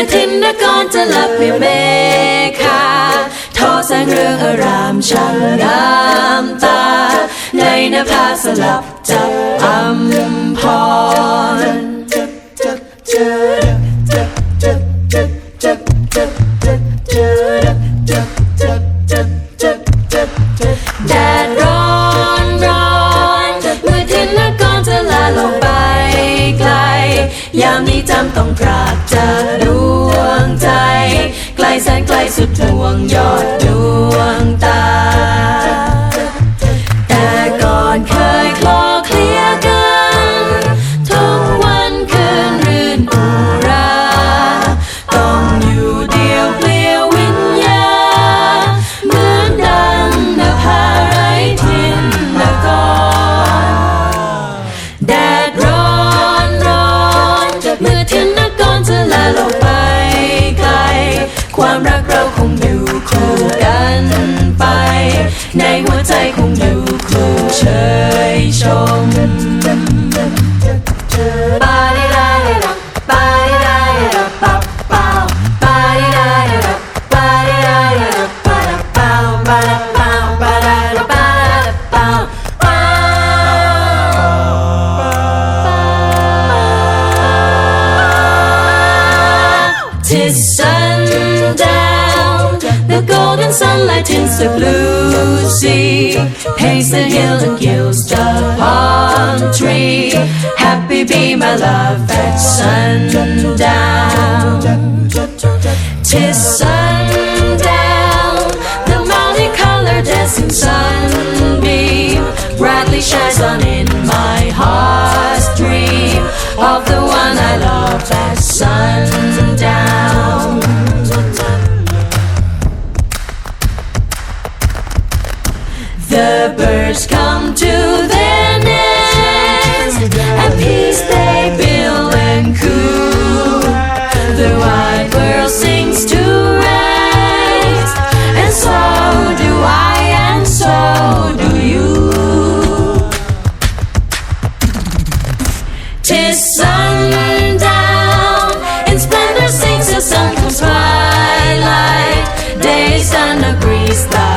และทินนกรจะหลับเพียงเมฆาทอแสงเรืองอารามช่างงามตา ในนภาสลับจับอัมพรแดดร้อนร้อนเมื่อทินนกรจะลาลงไปไกล ยามนี้จำต้องพรากจาก สนไกลสุดดวงยอด ในหัวใจคงอยู่คู่เชยชม ปาดิดาดิดาปาดิดาดิดาปาเปาปาดิดาดิดาปาดิดาดิดาปาดาเปาปาดาเปาปาดาดาปาดาเปาเปา Tis sundown, the golden sunlight tints the blue Paints the hill and gilds the palm tree. Happy be my love at sundown. Tis sundown, the multicolored dancing sunbeam brightly shines on in come to their nest. At peace they build and coo. The white bird sings to rest, and so do I, and so do you. Tis sundown, in splendor sings the sun comes twilight. Days and a breeze.